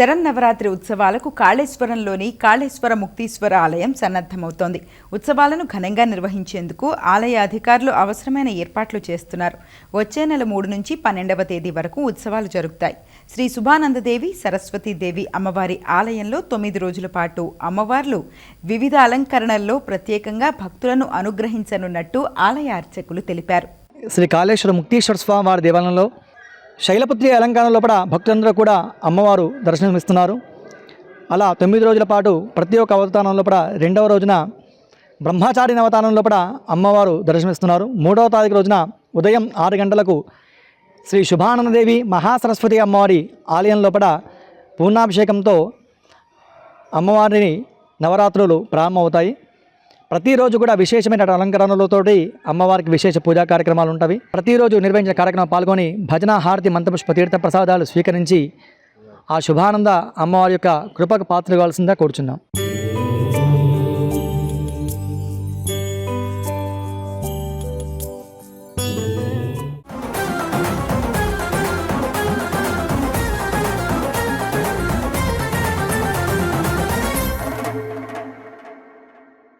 శరన్నవరాత్రి ఉత్సవాలకు కాళేశ్వరంలోని కాళేశ్వర ముక్తీశ్వర ఆలయం సన్నద్ధమవుతోంది. ఉత్సవాలను ఘనంగా నిర్వహించేందుకు ఆలయ అధికారులు అవసరమైన ఏర్పాట్లు చేస్తున్నారు. వచ్చే నెల మూడు నుంచి పన్నెండవ తేదీ వరకు ఉత్సవాలు జరుగుతాయి. శ్రీ సుభానందదేవి సరస్వతీదేవి అమ్మవారి ఆలయంలో తొమ్మిది రోజుల పాటు అమ్మవార్లు వివిధ అలంకరణల్లో ప్రత్యేకంగా భక్తులను అనుగ్రహించనున్నట్టు ఆలయ అర్చకులు తెలిపారు. శ్రీ కాళేశ్వర ముక్తీశ్వర స్వామి వారి దేవాలయంలో శైలపుత్రి అలంకరణ లోపల భక్తులందరూ కూడా అమ్మవారు దర్శనమిస్తున్నారు. అలా తొమ్మిది రోజుల పాటు ప్రతి ఒక్క అవతారం లోపల రెండవ రోజున బ్రహ్మచారి అవతారం లోపల అమ్మవారు దర్శనమిస్తున్నారు. మూడవ తారీఖు రోజున ఉదయం ఆరు గంటలకు శ్రీ శుభానందదేవి మహాసరస్వతి అమ్మవారి ఆలయం లోపల పూర్ణాభిషేకంతో అమ్మవారిని నవరాత్రులు ప్రారంభమవుతాయి. ప్రతిరోజు కూడా విశేషమైన అలంకరణలతోటి అమ్మవారికి విశేష పూజా కార్యక్రమాలు ఉంటాయి ప్రతిరోజు నిర్వహించిన కార్యక్రమం పాల్గొని భజన హారతి మంత్రపుష్ప తీర్థ ప్రసాదాలు స్వీకరించి ఆ శుభానంద అమ్మవారి యొక్క కృపకు పాత్ర కావాల్సిందిగా కోరుచున్నాం.